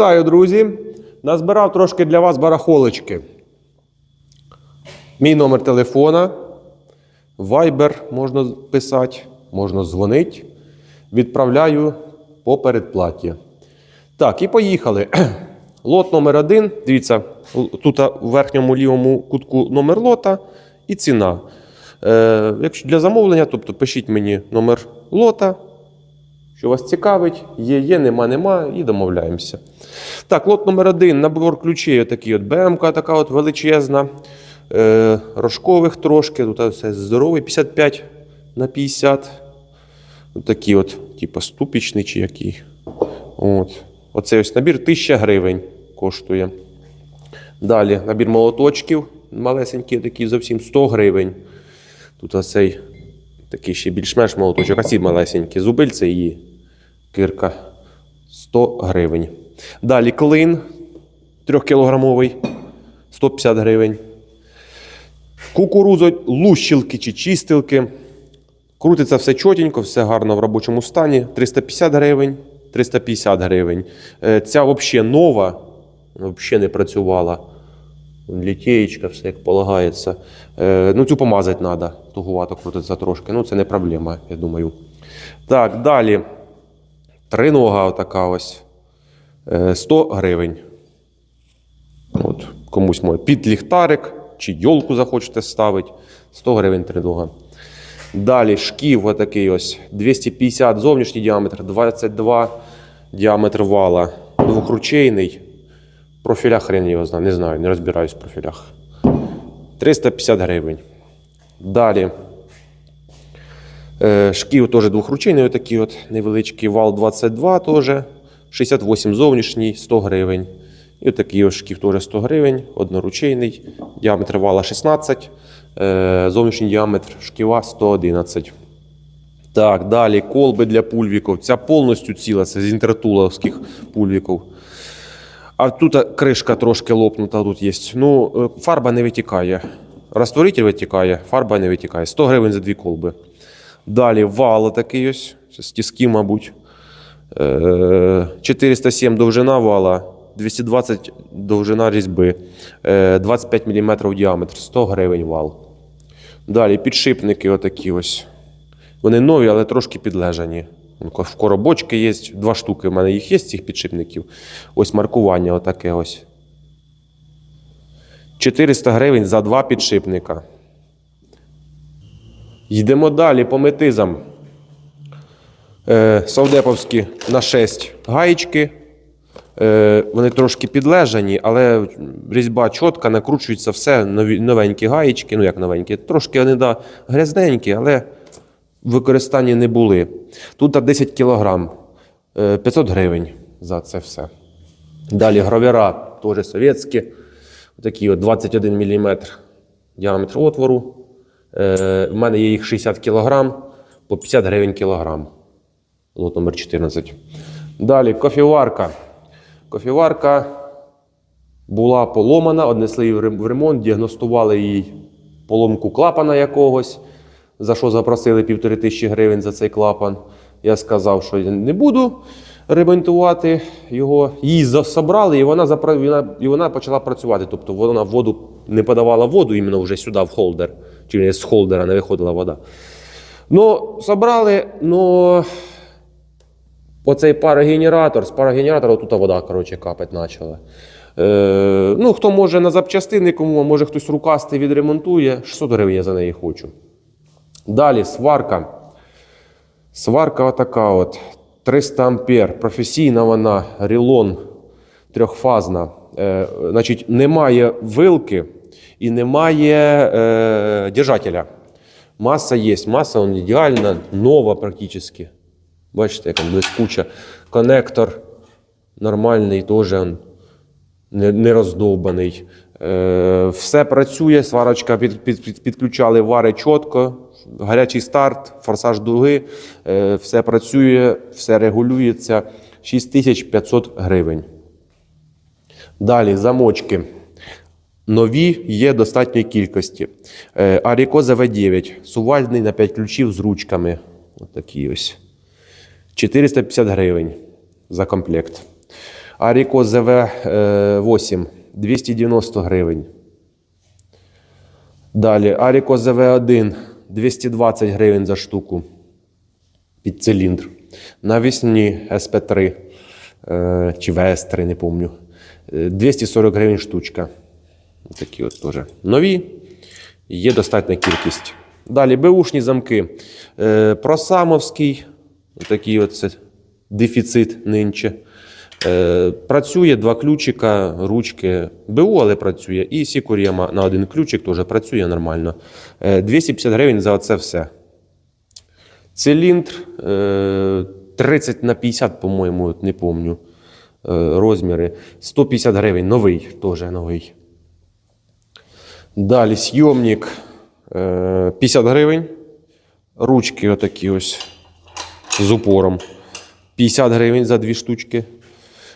Вітаю, друзі! Назбирав трошки для вас барахолочки. Мій номер телефона. Viber можна писати, можна дзвонити. Відправляю по передплаті. Так, і поїхали. Лот номер один. Дивіться, тут у верхньому лівому кутку номер лота і ціна. Е, якщо для замовлення, тобто пишіть мені номер лота, що вас цікавить, є, є, нема, нема, і домовляємося. Так, лот номер один, набор ключей, отакий от БМК, така от величезна. Е, рожкових трошки, тут все здоровий, 55 на 50. От от, типу, ступічний чи який. От. Оцей ось набір 1000 гривень коштує. Далі набір молоточків, малесенький, такий зовсім 100 гривень. Тут оцей такий ще більш-менш молоточок, а ці малесенькі. Зубильце і кирка 100 гривень. Далі клин 3-кілограмовий 150 гривень. Кукурузо, лущилки чи чистилки. Крутиться все чотенько, все гарно в робочому стані. 350 гривень, 350 гривень. Е, Ця взагалі нова, взагалі не працювала. Літєєчка, все як полагається. Е, ну, цю помазати треба. Тугувато крутиться трошки. Ну, це не проблема, я думаю. Так, далі. Тринога отака ось. Е, 100 гривень. От, комусь може під ліхтарик чи йолку захочете ставити. 100 гривень тринога. Далі шків отакий ось 250 зовнішній діаметр, 22 діаметр вала, двохручейний. Профіля хрен його знає, не знаю, не розбираюсь в профілях. 350 гривень. Далі. Е, Шків теж двохручейний, отакий от невеличкий вал 22 теж. 68 зовнішній, 100 гривень. І отакий ось шків теж 100 гривень, одноручейний, діаметр вала 16, е, зовнішній діаметр шківа 111. Так, далі колби для пульвіків. Ця повністю ціла, це з інтертуловських пульвіків. А тут кришка трошки лопнута, тут є. Ну, е, фарба не витікає. Розтворитель витікає, фарба не витікає. 100 гривень за дві колби. Далі вал такий ось, з тіски, мабуть. Е, 407 довжина вала, 220 довжина різьби, е, 25 мм діаметр, 100 гривень вал. Далі підшипники отакі ось. Вони нові, але трошки підлежані. В коробочки є, два штуки в мене їх є, цих підшипників. Ось маркування отаке ось. 400 гривень за два підшипника. Йдемо далі по метизам. Е, Совдеповські на 6 гаєчки. Е, Вони трошки підлежані, але різьба чітка, накручується все, новенькі гаєчки. Ну як новенькі, трошки вони да, грязненькі, але в використанні не були. Тут 10 кг, 500 гривень за це все. Далі гравера теж совєтські. Такі от 21 мм діаметр отвору. Е, в мене є їх 60 кг по 50 гривень кілограм. Лот номер 14. Далі кофіварка. Кофіварка була поломана, однесли її в ремонт, діагностували їй поломку клапана якогось, за що запросили півтори тисячі гривень за цей клапан. Я сказав, що я не буду ремонтувати його. Її забрали, і вона- і вона почала працювати. Тобто вона воду не подавала воду іменно вже сюди, в холдер. Чи з холдера не виходила вода. Ну, собрали, ну. Оцей парогенератор, з парогенератора тут вода коротше, капати почала. Е, ну, хто може на запчастини, кому, а може хтось рукастий відремонтує, 600 гривень я за неї хочу. Далі сварка. Сварка отака от. 300 ампер. Професійна вона, релон трьохфазна. Е, значить, немає вилки і немає е, держателя. Маса є. Маса он ідеальна, нова практично. Бачите, як блискуча. Коннектор нормальний, теж не, не роздовбаний. Е, все працює, сварочка під, під, під, підключали вари чітко, гарячий старт, форсаж дуги, е, все працює, все регулюється. 6500 гривень. Далі замочки. Нові є достатньої кількості. Е, Аріко ЗВ9, сувальний на 5 ключів з ручками. Ось такі ось. 450 гривень за комплект. Аріко ЗВ8 290 гривень. Далі Аріко ЗВ1 220 гривень за штуку під циліндр. Навісні СП3 е, чи ВС3, не пам'ятаю. 240 гривень штучка. Такі от теж нові. Є достатня кількість. Далі беушні замки. Е, Просамовський. Такий от це дефіцит нинче. Е, працює два ключика, ручки. БУ, але працює. І Сікуріяма на один ключик теж працює нормально. Е, 250 гривень за це все. Циліндр е, 30 на 50, по-моєму, не помню е, розміри. 150 гривень, новий, теж новий. Далі сйомник е, 50 гривень. Ручки отакі ось з упором. 50 гривень за дві штучки.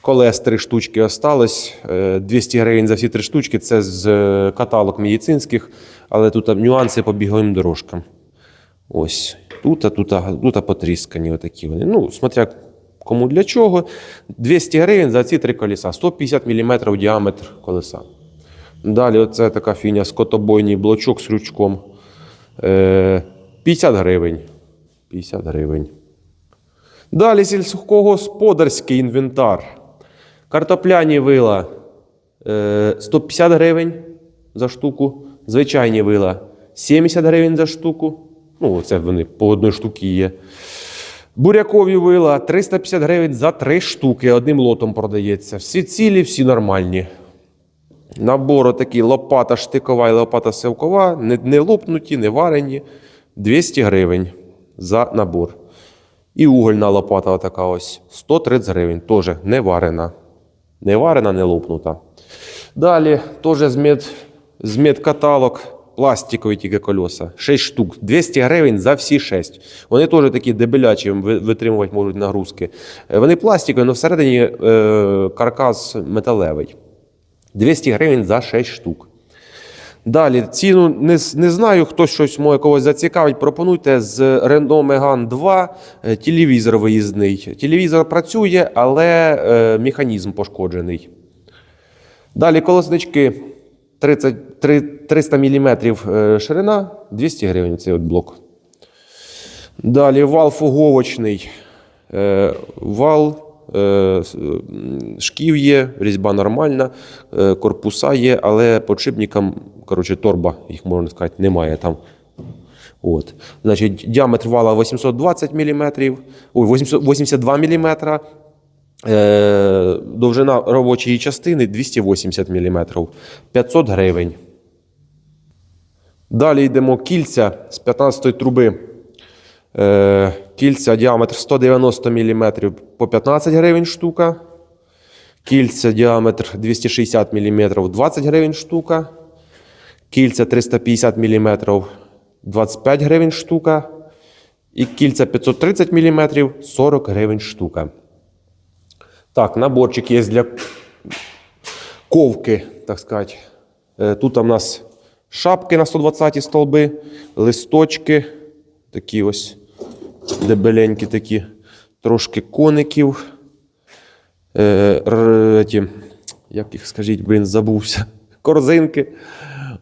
Колес три штучки осталось. Е, 200 гривень за всі три штучки. Це з е, каталог медицинських, але тут нюанси по біговим дорожкам. Ось. Тут, тут, тут потріскані отакі вони. Ну, смотря кому для чого. 200 гривень за ці три колеса. 150 мм діаметр колеса. Далі оце така фіня скотобойний блочок з крючком. Е, 50 гривень. 50 гривень. Далі сільськогосподарський інвентар. Картопляні вила е, 150 гривень за штуку. Звичайні вила 70 гривень за штуку. Ну, це вони по одній штуці є. Бурякові вила 350 гривень за три штуки. Одним лотом продається. Всі цілі, всі нормальні. Набор такий лопата штикова і лопата севкова, не, не лопнуті, не варені. 200 гривень за набор. І угольна лопата така ось 130 гривень. Теж не варена. Не варена, не лопнута. Далі теж з, мед, з медкаталог. Пластикові тільки колеса. 6 штук. 200 гривень за всі 6. Вони теж такі дебелячі, витримувати можуть нагрузки. Е, Вони пластикові, але всередині е, каркас металевий. 200 гривень за 6 штук. Далі, ціну не, не знаю, хтось щось може когось зацікавить. Пропонуйте з Renault Megane 2 е, телевізор виїзний. Телевізор працює, але е, механізм пошкоджений. Далі колоснички 30, три- 300 мм ширина, 200 гривень цей от блок. Далі вал фуговочний. Е, Вал, шків є, різьба нормальна, е, корпуса є, але подшипникам, коротше, торба, їх можна сказати, немає там. От. Значить, діаметр вала 820 мм, ой, 82 мм. Е, довжина робочої частини 280 мм. 500 гривень. Далі йдемо кільця з 15 труби. Е, кільця діаметр 190 мм по 15 гривень штука. Кільця діаметр 260 мм 20 гривень штука. Кільця 350 мм 25 гривень штука. І кільця 530 мм 40 гривень штука. Так, наборчик є для ковки, так сказати. Е, Тут у нас шапки на 120 столби, листочки, такі ось дебеленькі такі, трошки коників. Е, р- ті, як їх скажіть, блін, забувся. Корзинки.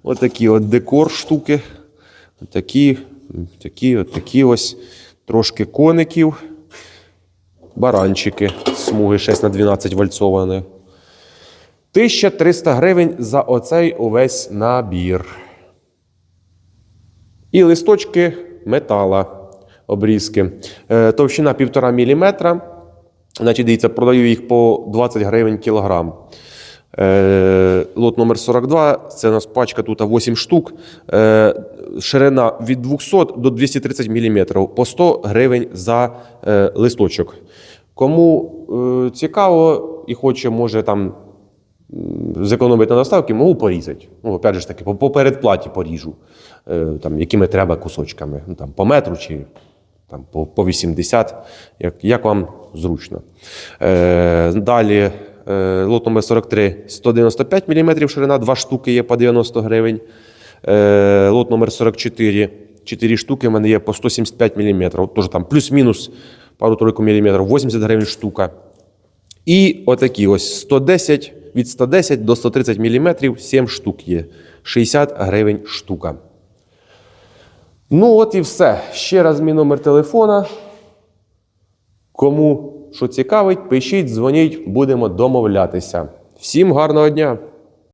Отакі от декор штуки. Такі, такі, от такі ось. Трошки коників. Баранчики. Смуги 6 на 12 вальцовані. 1300 гривень за оцей увесь набір. І листочки метала, обрізки. Е, Товщина 1,5 мм. Значить, дивіться, продаю їх по 20 гривень кілограм. Е, лот номер 42, це у нас пачка тут 8 штук. Е, ширина від 200 до 230 мм по 100 гривень за листочок. Кому цікаво і хоче, може там зекономити на доставки, можу порізати. Ну, опять же таки, по, передплаті поріжу, там, якими треба кусочками, ну, там, по метру чи там, по, по 80, як, як вам зручно. Е, далі е, лот номер 43 195 мм ширина, 2 штуки є по 90 гривень. Е, лот номер 44 4 штуки в мене є по 175 мм. Тож там плюс-мінус пару-тройку мм, 80 гривень штука. І отакі ось 110, від 110 до 130 мм 7 штук є. 60 гривень штука. Ну, от і все. Ще раз мій номер телефона. Кому що цікавить, пишіть, дзвоніть, будемо домовлятися. Всім гарного дня!